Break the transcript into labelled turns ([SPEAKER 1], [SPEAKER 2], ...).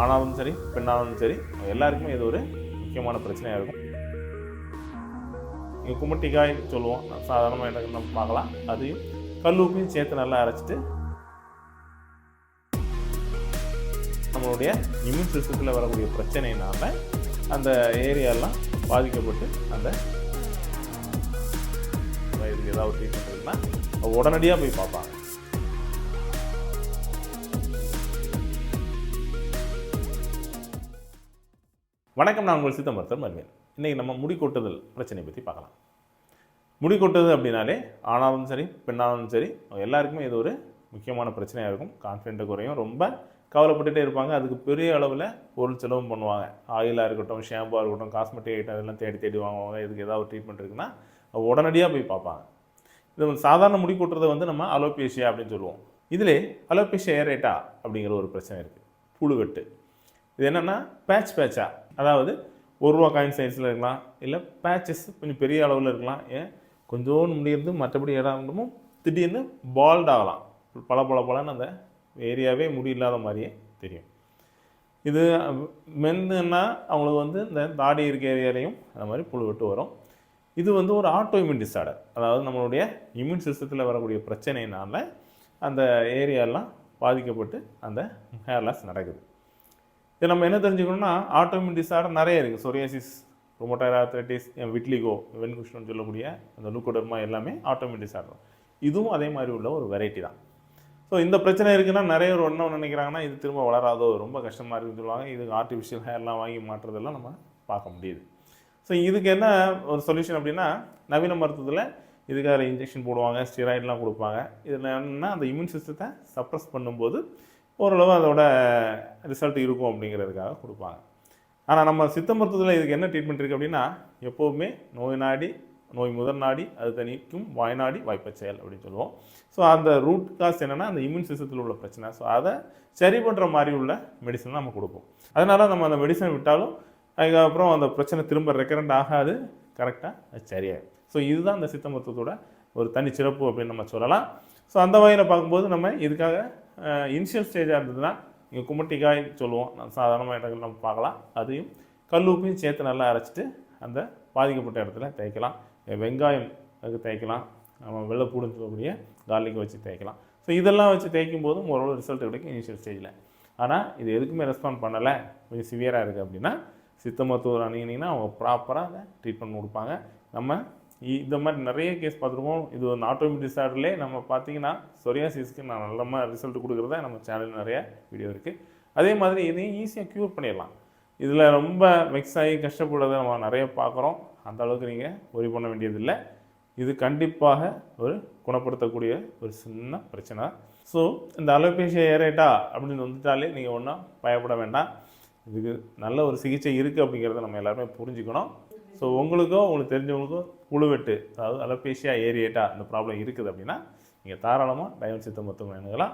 [SPEAKER 1] ஆனாலும் சரி பெண்ணாலும் சரி எல்லாருக்குமே இது ஒரு முக்கியமான பிரச்சனையாக இருக்கும். இங்கே குமட்டிக்காய் சொல்லுவோம். சாதாரணமாக எனக்கு நம்ம பார்க்கலாம். அதையும் கல்லூப்பையும் சேர்த்து நல்லா அரைச்சிட்டு நம்மளுடைய இம்யூன் சிஸ்டத்தில் வரக்கூடிய பிரச்சனையினால அந்த ஏரியாலாம் பாதிக்கப்பட்டு அந்த இதுக்கு ஏதாவது ட்ரீட்மெண்ட் இருக்குன்னா உடனடியாக போய் பார்ப்பாங்க. வணக்கம் நான் உங்கள் சித்த மருத்துவர் மருவேன் இன்றைக்கி நம்ம முடி கொட்டுதல் பிரச்சனையை பற்றி பார்க்கலாம். முடி கொட்டுது அப்படின்னாலே ஆனாலும் சரி பெண்ணாலும் சரி எல்லாருக்குமே இது ஒரு முக்கியமான பிரச்சனையாக இருக்கும். கான்ஃபிடென்ட் குறையும். ரொம்ப கவலைப்பட்டுகிட்டே இருப்பாங்க. அதுக்கு பெரிய அளவில் பொருள் செலவும் பண்ணுவாங்க. ஆயிலாக இருக்கட்டும் ஷாம்புவாக இருக்கட்டும் காஸ்மெட்டிக் ஐட்டம் இதெல்லாம் தேடி தேடி வாங்குவாங்க. இதுக்கு ஏதாவது ட்ரீட்மெண்ட் இருக்குன்னா உடனடியாக போய் பார்ப்பாங்க. இது வந்து சாதாரண முடி கொட்டுறதை வந்து நம்ம அலோபேஷியா அப்படின்னு சொல்லுவோம். இதில் அலோபேஷியா ஏரேட்டா அப்படிங்கிற ஒரு பிரச்சனை இருக்குது புழுவெட்டு இது என்னென்னா பேட்ச் பேட்சா அதாவது ஒரு ரூபா காயின் சைஸில் இருக்கலாம் இல்லை பேட்சஸ் கொஞ்சம் பெரிய அளவில் இருக்கலாம். ஏன்? கொஞ்சோண்டு முடியிருந்து மற்றபடி இடம் திடீர்னு பால்ட் ஆகலாம். பல பல பலன்னு அந்த ஏரியாவே முடி இல்லாத மாதிரியே தெரியும். இது மென்னுன்னா அவங்களுக்கு வந்து இந்த தாடி இருக்க ஏரியாலையும் அந்த மாதிரி புழு விட்டு வரும். இது வந்து ஒரு ஆட்டோ இம்யூன் டிஸார்டர் அதாவது நம்மளுடைய இம்யூன் சிஸ்டத்தில் வரக்கூடிய பிரச்சனையினால அந்த ஏரியாலாம் பாதிக்கப்பட்டு அந்த ஹேர் லாஸ் நடக்குது. இது நம்ம என்ன தெரிஞ்சுக்கணும்னா ஆட்டோமின் டிசார்டர் நிறைய இருக்குது சொரியாசிஸ் ரொமோட்டர் ஆர்த்ரைட்டிஸ் விட்லிகோ வென்குஷ்ணன் சொல்லக்கூடிய அந்த லூக்கோடர்மா எல்லாமே ஆட்டோமின் டிசார்டர் இதுவும் அதே மாதிரி உள்ள ஒரு வெரைட்டி தான். ஸோ இந்த பிரச்சனை இருக்குன்னா நிறைய ஒரு ஒன்றும் நினைக்கிறாங்கன்னா இது திரும்ப வளராதோ ரொம்ப கஷ்டமாக இருக்குன்னு சொல்லுவாங்க. இதுக்கு ஆர்டிஃபிஷியல் ஹேர்லாம் வாங்கி மாற்றுறதெல்லாம் நம்ம பார்க்க முடியுது. ஸோ இதுக்கு என்ன ஒரு சொல்யூஷன் அப்படின்னா நவீன மருத்துவத்தில் இதுக்காக இன்ஜெக்ஷன் போடுவாங்க ஸ்டிராய்டெலாம் கொடுப்பாங்க. இதில் என்னென்னா அந்த இம்யூன் சிஸ்டத்தை சப்ரஸ் பண்ணும்போது ஓரளவு அதோட ரிசல்ட் இருக்கும் அப்படிங்கிறதுக்காக கொடுப்பாங்க. ஆனால் நம்ம சித்த மருத்துவத்தில் இதுக்கு என்ன ட்ரீட்மெண்ட் இருக்குது அப்படின்னா எப்போவுமே நோய் நாடி நோய் முதல் நாடி அது தனிக்கும் வாய்நாடி வாய்ப்பை செயல் அப்படின்னு சொல்லுவோம். ஸோ அந்த ரூட் காஸ் என்னென்னா அந்த இம்யூன் சிஸ்டத்தில் உள்ள பிரச்சனை. ஸோ அதை சரி பண்ணுற மாதிரி உள்ள மெடிசன் நம்ம கொடுப்போம். அதனால நம்ம அந்த மெடிசன் விட்டாலும் அதுக்கப்புறம் அந்த பிரச்சனை திரும்ப ரெக்கரண்ட் ஆகாது. கரெக்டாக அது சரியாகும் ஸோ இதுதான் அந்த சித்த மருத்துவத்தோட ஒரு தனி சிறப்பு அப்படின்னு நம்ம சொல்லலாம். ஸோ அந்த வகையில் பார்க்கும்போது நம்ம இதுக்காக இனிஷியல் ஸ்டேஜாக இருந்ததுன்னா இங்கே குமட்டிக்காய் சொல்லுவோம். நான் சாதாரணமாக இடங்கள் நம்ம பார்க்கலாம். அதையும் கல்லுப்பையும் சேர்த்து நல்லா அரைச்சிட்டு அந்த பாதிக்கப்பட்ட இடத்துல தேய்க்கலாம். வெங்காயம் அதுக்கு தேய்க்கலாம். நம்ம வெள்ளைப்பூடுன்னு சொல்லக்கூடிய கார்லிக் வச்சு தேய்க்கலாம். ஸோ இதெல்லாம் வச்சு தேய்க்கும் போதும் ஓரளவு ரிசல்ட் கிடைக்கும் இனிஷியல் ஸ்டேஜில் ஆனால் இது எதுக்குமே ரெஸ்பாண்ட் பண்ணலை. கொஞ்சம் சிவியராக இருக்குது அப்படின்னா சித்த மருத்துவர் அணுகினீங்கன்னா அவங்க ப்ராப்பராக அதை ட்ரீட்மெண்ட் கொடுப்பாங்க. நம்ம இந்த மாதிரி நிறைய கேஸ் பார்த்துருக்கோம் இது ஒரு ஆட்டோமிக் டிசார்டர்லேயே நம்ம பார்த்தீங்கன்னா சொரியாசிஸ்க்கு நான் நல்ல ரிசல்ட் கொடுக்குறத நம்ம சேனல் நிறைய வீடியோ இருக்குது அதே மாதிரி இதையும் ஈஸியாக க்யூர் பண்ணிடலாம். இதில் ரொம்ப மிக்ஸ் ஆகி கஷ்டப்படுறதை நம்ம நிறைய பார்க்குறோம். அந்த அளவுக்கு நீங்கள் ஒரி பண்ண வேண்டியதில்லை. இது கண்டிப்பாக ஒரு குணப்படுத்தக்கூடிய ஒரு சின்ன பிரச்சனை. ஸோ இந்த அலோபேஷியா ஏரேட்டா அப்படின்னு வந்துட்டாலே நீங்கள் ஒன்றும் பயப்பட வேண்டாம். இதுக்கு நல்ல ஒரு சிகிச்சை இருக்குது அப்படிங்கிறத நம்ம எல்லாருமே புரிஞ்சுக்கணும். ஸோ உங்களுக்கோ உங்களுக்கு தெரிஞ்சவங்களுக்கோ புழுவெட்டு அதாவது அலோபேஷியா ஏரியேட்டா இந்த ப்ராப்ளம் இருக்குது அப்படின்னா நீங்கள் தாராளமாக டயன் சித்த மருத்துவமனை அணுகலாம்